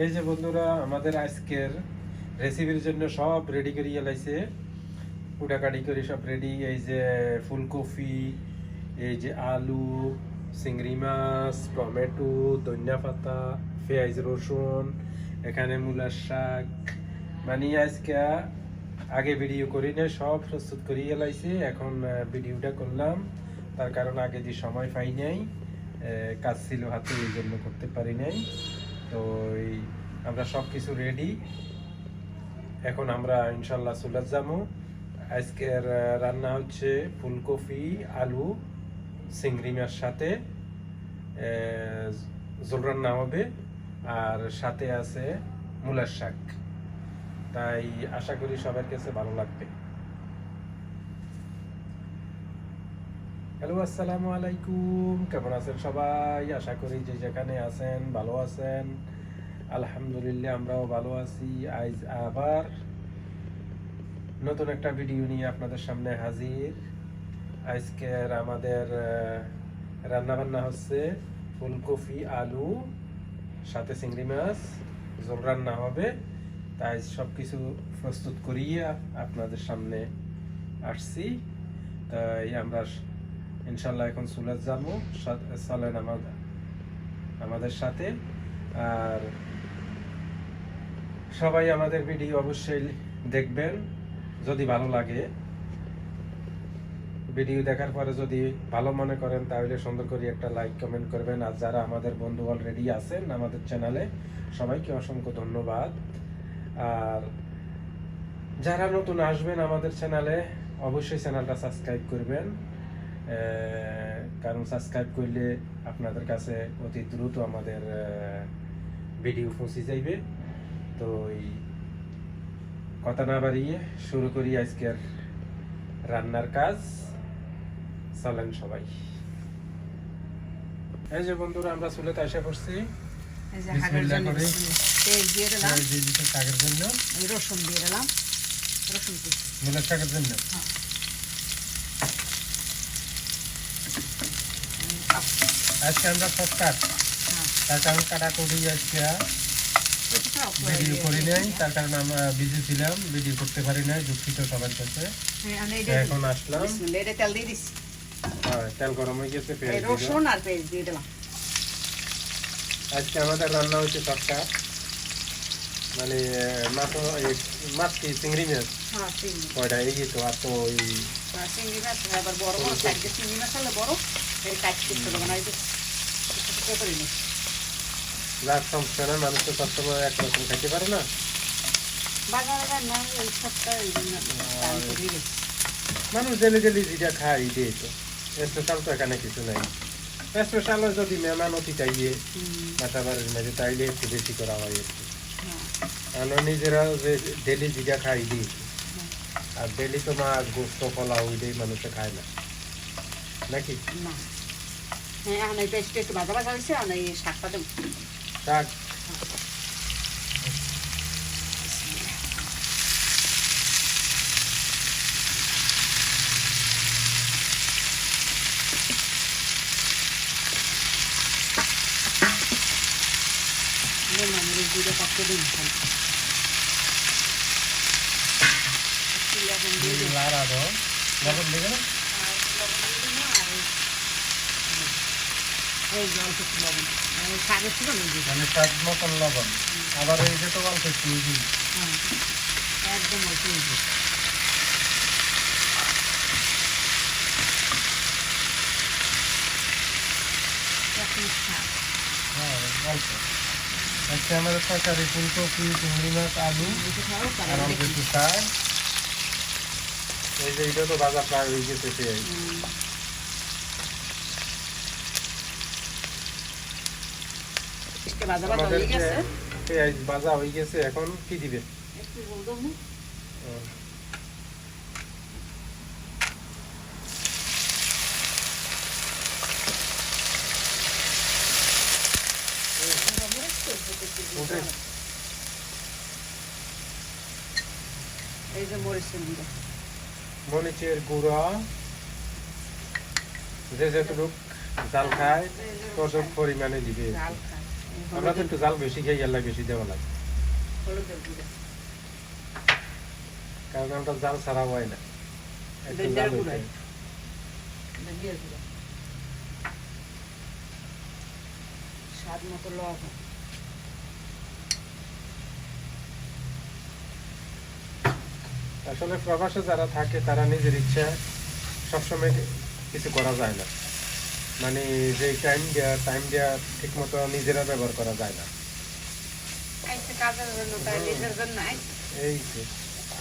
এই যে বন্ধুরা, আমাদের আজকের রেসিপির জন্য সব রেডি করে লাইছে কুটাকাটি করে সব রেডি এই যে ফুলকপি, এই যে আলু, চিংড়ি মাছ, টমেটো, ধনিয়া পাতা, পেঁয়াজ রসুন, এখানে মূলার শাক। মানে আজকে আগে ভিডিও করি না সব প্রস্তুত করিয়ে লাইছে এখন ভিডিওটা করলাম। তার কারণ আগে যে সময় পাই নাই কাজ ছিল হাতে, এই জন্য করতে পারি নাই। তো এই আমরা সব কিছু রেডি এখন আমরা ইনশাল্লাহ চলে যাব আজকের রান্না হচ্ছে ফুলকপি, আলু, চিংড়ি মাছ সাথে ঝোল রান্না হবে আর সাথে আছে মূলার শাক। তাই আশা করি সবার কাছে ভালো লাগবে। হ্যালো, আসসালামু আলাইকুম। কেমন আছেন সবাই? আশা করি যে যেখানে আছেন ভালো আছেন। আলহামদুলিল্লাহ, আমরাও ভালো আছি। আজ আবার নতুন একটা ভিডিও নিয়ে আপনাদের সামনে হাজির। আজকের আমাদের রান্না বান্না হচ্ছে ফুলকপি, আলু, সাথে চিংড়ি মাছ। ঝোল রান্না হবে। তাই সব কিছু প্রস্তুত করিয়ে আপনাদের সামনে আসছি। তাই আমরা ইনশাল্লাহ এখন চলে যাব চলেন আমাদের আমাদের সাথে। আর সবাই আমাদের ভিডিও অবশ্যই দেখবেন, যদি ভালো লাগে। ভিডিও দেখার পরে যদি ভালো মনে করেন, তাহলে সুন্দর করে একটা লাইক, কমেন্ট করবেন। আর যারা আমাদের বন্ধু অলরেডি আছেন আমাদের চ্যানেলে সবাইকে অসংখ্য ধন্যবাদ। আর যারা নতুন আসবেন আমাদের চ্যানেলে অবশ্যই চ্যানেলটা সাবস্ক্রাইব করবেন। কারণ সাবস্ক্রাইব করলে আপনাদের কাছে অতি দ্রুত আমাদের ভিডিও পৌঁছে যাইবে। তো এই কথা না বাড়িয়ে শুরু করি আজকের রান্নার কাজ। চলেন সবাই। এই যে বন্ধুরা আমরা চুলেতে এসে পড়ছি। এই যে বিসমিল্লাহ জন্য করে। তেল দিয়ে দিলাম। এই যে দিছে শাকের জন্য। এই রসুন দিয়ে দিলাম। রসুন শাকের জন্য। আজকে আমরা শর্টকাট তার কারণ কাটাকুটি আজকে। ভিডিও করি নাই তার কারণে আমরা বিজি ছিলাম ভিডিও করতে পারি নাই দুঃখিত সবার কাছে। হ্যাঁ, এখন আসলাম। তেল দিয়ে হ্যাঁ, তেল গরম হয়ে গেছে এই পেঁয়াজ দিয়ে দিলাম। রসুন আর পেঁয়াজ দিয়ে দিলাম। আজকে আমাদের রান্না হচ্ছে শর্টকাট মানে মাছ মাছ কি চিংড়ি মাছ? হ্যাঁ কয়টা? এই তো আর তো ওই চিংড়ি মাছ বড় বড় চিংড়ি মাছ হলে বড় কাটতে ছোট লাভ সমস্যা না মানুষ তো সবসময় একরকম খাইতে পারে না। এই এই জন্য। মানুষ ডেলি ডেলি যেটা খায় এটাই তো। স্পেশাল তো এখানে কিছু নাই। স্পেশাল যদি মেহমান অতি চাইয়ে মাতাবারের মেঝে তাইলে একটু বেশি করা হয় একটু। হ্যাঁ, আমরা নিজেরা যে ডেলি যেটা খাই দিই হ্যাঁ। আর ডেলি তো মাছ গোস্ত পোলাও ওইটাই মানুষে খায় না। নাকি? না। হ্যাঁ এখন এই পেস্ট একটু ভাজা ভাজা হয়েছে আর এই শাকটা দেবো। শাক। মরিচ পাকতে দিন লবণ দিয়ে দিন লাড়া দাও লবণ দেবে এই যে অল্প একটু লবণ। এই শাকের ছিল না মানে স্বাদ মতন লবণ। আবার এই যে তো অল্প একটু হ্যাঁ, একদম অল্প। হ্যাঁ অল্প। আজকে আমাদের তরকারি ফুলকপি চিংড়ি মাছ আলু আর অল্প একটু শাক। এই যে এটা তো বাজার প্রায় হয়ে গেছে পেঁয়াজ হুম। একটু ভাজা ভাজা হয়ে যে গেছে। পেঁয়াজ ভাজা হয়ে গেছে এখন কি দিবে? একটু বলতো। এই যে মরিচের গুঁড়ো। মরিচের গুঁড়া যে যেটুকু জাল খায় তত পরিমাণে দিবে। আমরা তো একটু জাল বেশি খাই আল্লাহ বেশি দেওয়া লাগে। কারণ আমরা জাল ছাড়া হয় না। স্বাদ মতো লবণ আসলে প্রবাসে যারা থাকে তারা নিজের ইচ্ছা সবসময় কিছু করা যায় না। মানে যে টাইম দেওয়া টাইম দেওয়া ঠিক মতো নিজেরা ব্যবহার করা যায় না। এই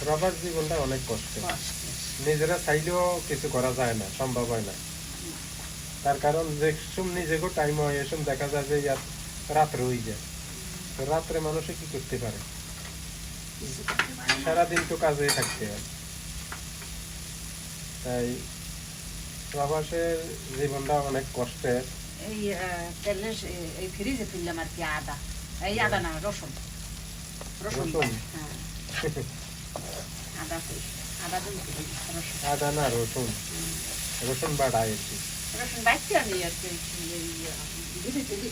প্রবাস জীবনটা অনেক কষ্ট। নিজেরা চাইলেও কিছু করা যায় না সম্ভব হয় না। তার কারণ যে সব নিজেকেও টাইম হয় এসব দেখা যায় যে ইয়াত রাত্রে হয়ে যায়। তো রাত্রে মানুষে কি করতে পারে। সারাদিন তো কাজে থাকতে হয়। তাই প্রবাসের জীবনটা অনেক কষ্টের। এই তেলের এই ফ্রিজে ফেললাম আর কি আদা। এই আদা না রসুন। রসুন? হ্যাঁ। আদা না রসুন। রসুন বাটা কি। রসুন বাইতে আমি আর কি এই, আহ, দিদি দিদি।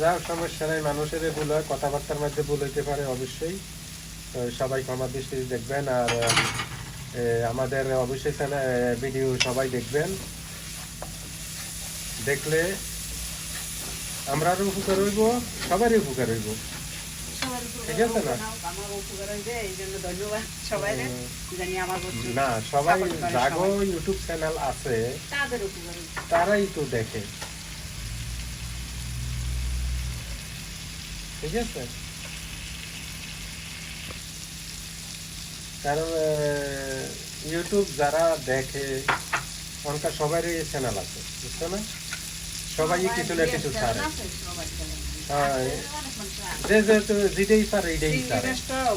যা সমস্যা নাই মানুষের ভুল হয় কথাবার্তার মধ্যে ভুল হইতে পারে অবশ্যই। সবাই ক্ষমা দৃষ্টি দেখবেন আর আমাদের অবশ্যই ভিডিও সবাই দেখবেন। দেখলে আমরারও উপকার হইব সবারই উপকার হইব। ঠিক আছে না? না? সবাই জাগো ইউটিউব চ্যানেল আছে তারাই তো দেখে। ঠিক আছে? কারণ ইউটিউব যারা দেখে ওনকার সবারই চ্যানেল আছে বুঝছ না? সবাই কিছু না কিছু ছাড়ে। হ্যাঁ। যে যেহেতু যেটাই পারে এটাই ছাড়ে।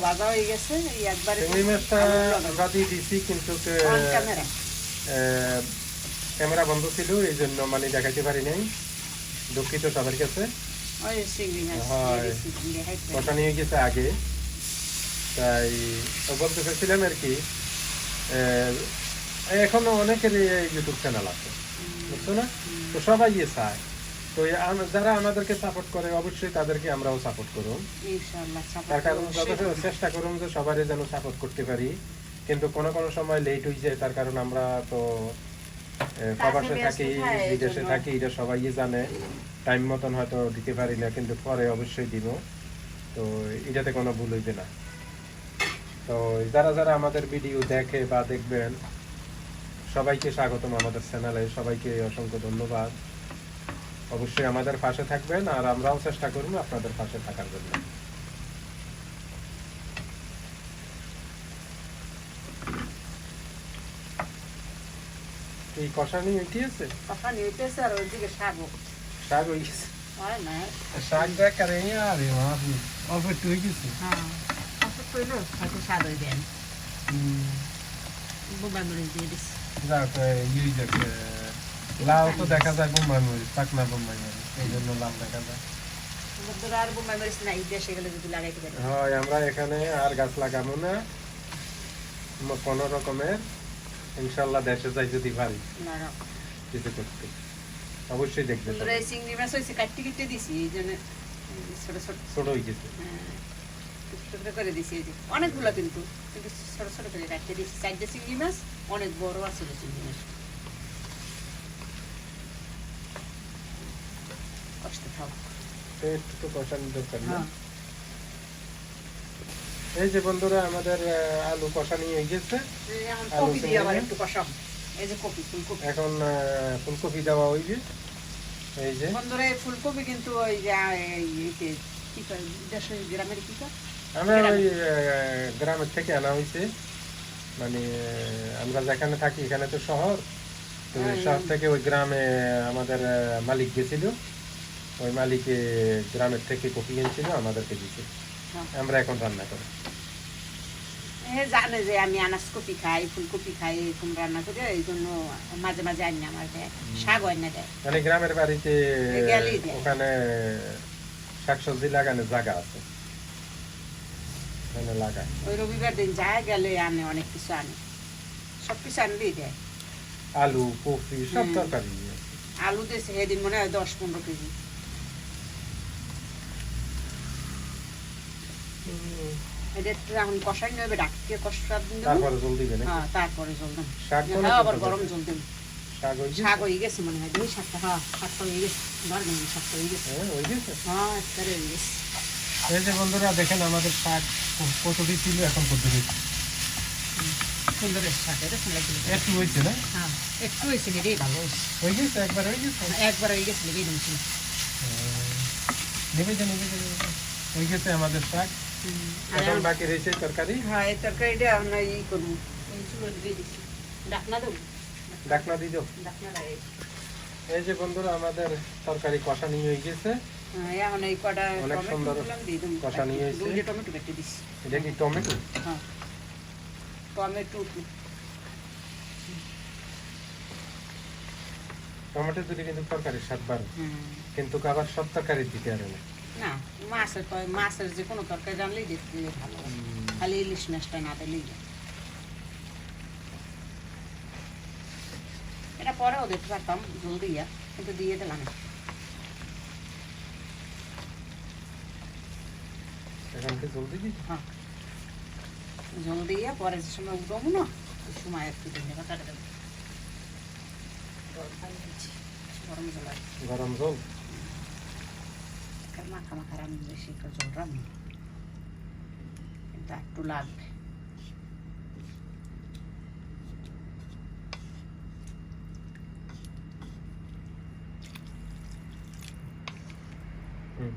ভাজা গেছে এই একবারে চিংড়ি মাছটা আমরা দিয়ে দিছি কিন্তু ক্যামেরা বন্ধ ছিল এই জন্য মানে দেখাতে পারি নাই। দুঃখিত সবার কাছে। হয়। কথা নিয়ে গেছে আগে। তাই তো বলতে চাইছিলাম আর কি। এখনও অনেকের ইউটিউব চ্যানেল আছে। বুঝছ না? তো সবাই ইয়ে চায়। তো যারা আমাদেরকে সাপোর্ট করে অবশ্যই তাদেরকে আমরাও সাপোর্ট করুন। তার কারণ চেষ্টা করুন যে সবারই যেন সাপোর্ট করতে পারি। কিন্তু কোনো কোনো সময় লেট হয়ে যায় তার কারণ আমরা তো প্রবাসে থাকি বিদেশে থাকি এটা সবাই জানে। টাইম মতন হয়তো দিতে পারি না কিন্তু পরে অবশ্যই দিব। তো এটাতে কোনো ভুল হইবে না। তো যারা যারা আমাদের ভিডিও দেখে বা দেখবেন সবাইকে স্বাগতম আমাদের চ্যানেলে সবাইকে অসংখ্য ধন্যবাদ। অবশ্যই আমাদের পাশে থাকবেন আর আমরাও চেষ্টা করব আপনাদের পাশে থাকার জন্য। এই কষানি আর ওইদিকে শাকও। শাক হয়ে গেছে। না? শাক দেখারে আরে মাছ অল্প একটু হয়ে গেছে। হ্যাঁ। হয়তো স্বাদ। বোম্বাই মরিচ দিয়ে তো দেখা যায় বোম্বাই মরিচ পাকনা বোম্বাই মরিচ এই জন্য লাল দেখা যায়। আর বোম্বাই মরিচ নাই, দেশে গেলে যদি লাগাইতে পারি। হয় আমরা এখানে আর গাছ লাগাবো না। কোনো রকমের ইনশাল্লাহ দেশে যাই যদি পারি। না। কিছু করতে। অবশ্যই দেখবে চিংড়ি মাছ হইছে, কাটতে কেটে দিছি, এই জন্য এই ছোট ছোট। ছোট হয়ে গেছে হ্যাঁ, ছোট ছোট করে দিছি এই যে। অনেকগুলো কিন্তু কিন্তু ছোট ছোট করে কাটতে দিছি। চারটে চিংড়ি মাছ অনেক বড় আছে চিংড়ি মাছ। কষ্ট খাও। একটু তো কষানোর দরকার না। হ্যাঁ। এই যে বন্ধুরা আমাদের আলু কষানি হয়ে গেছে। কপি দিয়ে আবার একটু কষাম এই যে কপি ফুলকপি। এখন ফুলকপি দেওয়া হইবে এই যে। বন্ধুরা এই ফুলকপি কিন্তু ওই যে কি কয় দেশের গ্রামের কি কয় আমরা ওই গ্রামের থেকে আনা হয়েছে। মানে আমরা যেখানে থাকি এখানে তো শহর। তো হ্যাঁ, শহর থেকে ওই গ্রামে আমাদের মালিক গেছিল। ওই মালিকে গ্রামের থেকে কপি এনেছিল আমাদেরকে দিছে হ্যাঁ। আমরা এখন রান্না করি। জানে যে আমি আনাজ কপি খাই ফুলকপি খাই এরকম রান্না করে এই জন্য মাঝে মাঝে আনি আমার দেয় শাক আনি দেয়। মানে গ্রামের বাড়িতে ওখানে শাকসবজি লাগানোর জায়গা আছে। লাগায় ওই রবিবার দিন যায় গেলে আনে অনেক কিছু আনে। সব কিছু আনলেই দেয়। আলু কপি সব তরকারি আলু দিয়েছে সেদিন মনে হয় দশ পনেরো কেজি। তারপরে জল দিবে নাকি? হ্যাঁ তারপরে জল দেবো। শাক তো হ্যাঁ আবার গরম জল শাক হয়ে গেছে? শাক হয়ে গেছে মনে হয়। দুই শাকটা হ্যাঁ শাকটা হয়ে গেছে। ধর নেই হয়ে গেছে। হ্যাঁ হয়ে গেছে। হ্যাঁ একটা হয়ে গেছে। এই যে বন্ধুরা দেখেন আমাদের শাক কতটি ছিল এখন কত সুন্দর শাক এটা সুন্দর ছিল। একটু হয়েছে না? হ্যাঁ একটু হয়েছে রে ভালো হয়ে গেছে একবার হয়ে গেছে? একবার হয়ে গেছে রে দিন ছিল নেবে যে নেবে যে হয়ে গেছে আমাদের শাক। এখন এখন- বাকি রয়েছে তরকারি? হ্যাঁ এই তরকারিটা আমরা ই করব। ডাকনা দেবো? ডাকনা দাও এই যে বন্ধুরা আমাদের তরকারি কষানি হয়ে গেছে। হ্যাঁ এখন এই কটা অনেক টমেটো সুন্দর দেবো কষানি হয়েছে। টমেটো কেটে দিচ্ছি এটা কি টমেটো? হ্যাঁ। টমেটো টমেটো দিলে কিন্তু তরকারির স্বাদ বাড়ে। কিন্তু আবার সব তরকারি দিতে পারে না। মাছের মাছের যে কোনো তরকারি জানলেই দেখতে ভালো। খালি ইলিশ মাছটা না দিলেই এটা পরেও দিতে পারতাম জল দিয়া কিন্তু দিয়ে দিলাম। জলদি হ্যাঁ। জল দিয়ে পরে যে সময় উঠবো না ওই সময় একটু দিন কাটা দেবো। গরম জল গরম জল মাখা মাখা রান্না বেশি জল রান্না। কিন্তু একটু লাগবে হুম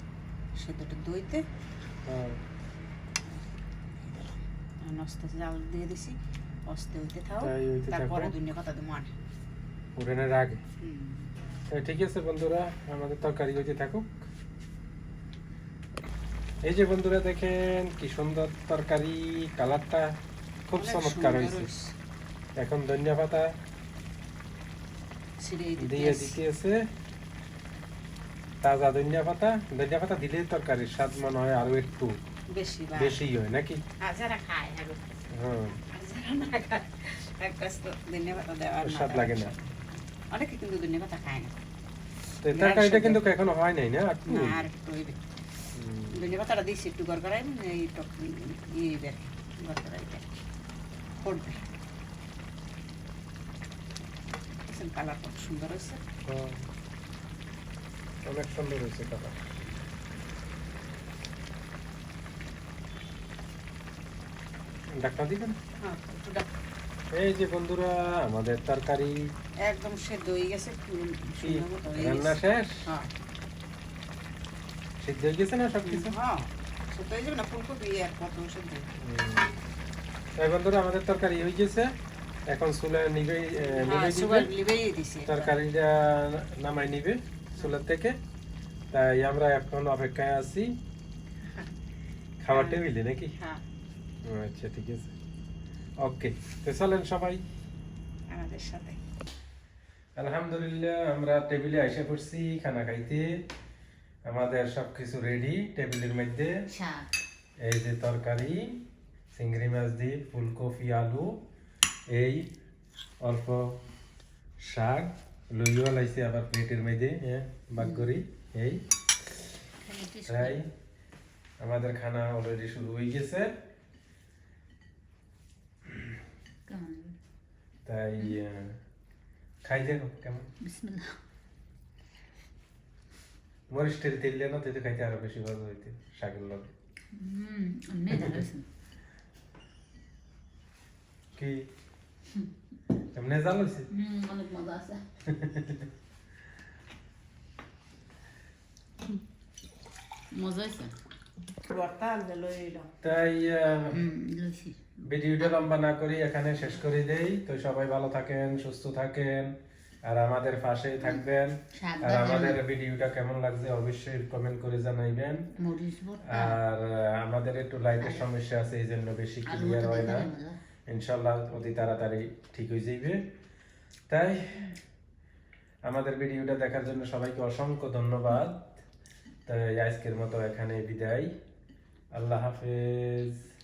সেদ্ধটা দইতে আস্তে জাল দিয়ে দিছি অস্তে হইতে থাও তারপরে দুনিয়া কথা দেবো আনে উড়ানের আগে ঠিক আছে বন্ধুরা আমাদের তরকারি হইতে থাকুক। এই যে বন্ধুরা দেখেন কি সুন্দর তরকারি কালারটা খুব চমৎকার হয়েছে। এখন ধনিয়া পাতা ছিঁড়ে দিতে দিয়ে দিতেছে। তাজা ধনিয়া পাতা ধনিয়া পাতা দিলে তরকারির স্বাদ মনে হয় আরও একটু বেশি বেশি হয় নাকি? আর যারা খায় হ্যাঁ। স্বাদ লাগে না। অনেকে কিন্তু ধনিয়া পাতা খায় না। তো তরকারিটা কিন্তু এখনও হয় নাই না একটু না আর ধনিয়া পাতাটা এই টক ইয়ে সুন্দর হয়েছে। অনেক সুন্দর হয়েছে কালার। ডাক্তার দিবেন? হ্যাঁ এই যে বন্ধুরা আমাদের তরকারি একদম সেদ্ধ হয়ে গেছে রান্না শেষ? হ্যাঁ। সিদ্ধ হয়ে গেছে না সব কিছু হ্যাঁ সেদ্ধ হয়ে যাবে না ফুলকপি আর কত সেদ্ধ তাই বন্ধুরা আমাদের তরকারি হয়ে গেছে। এখন চুলে নিবে তরকারিটা নামাই নিবে। চুলের থেকে। তাই আমরা এখন অপেক্ষায় আছি। খাবার টেবিলে নাকি? হ্যাঁ। আচ্ছা ঠিক আছে। ওকে তো চলেন সবাই। আমাদের সাথে। আলহামদুলিল্লাহ আমরা টেবিলে এসে পড়ছি খানা খাইতে। আমাদের সবকিছু রেডি টেবিলের মধ্যে। এই যে তরকারি চিংড়ি মাছ দিয়ে ফুলকপি আলু এই অল্প শাক। লইও লাইছে আবার প্লেটের মধ্যে হ্যাঁ বাগ করি। এই তাই আমাদের খানা অলরেডি শুরু হয়ে গেছে। তাই খাই দেখো কেমন। বিসমিল্লাহ। মরিচ তেল দিয়ে না তো খাইতে আরও বেশি ভালো হইতে শাকের লগে। হুম কি? জাল হুম অনেক মজা আছে মজা তাই ভিডিওটা লম্বা না করি এখানে শেষ করে দেই তো সবাই ভালো থাকেন সুস্থ থাকেন আর আমাদের পাশেই থাকবেন আর আমাদের ভিডিওটা কেমন লাগছে অবশ্যই কমেন্ট করে জানাইবেন আর আমাদের একটু লাইটের সমস্যা আছে এই জন্য বেশি ক্লিয়ার হয় না ইনশাল্লাহ অতি তাড়াতাড়ি ঠিক হয়ে যাইবে। তাই আমাদের ভিডিওটা দেখার জন্য সবাইকে অসংখ্য ধন্যবাদ। তাই আজকের মতো এখানে বিদায়। আল্লাহ হাফেজ।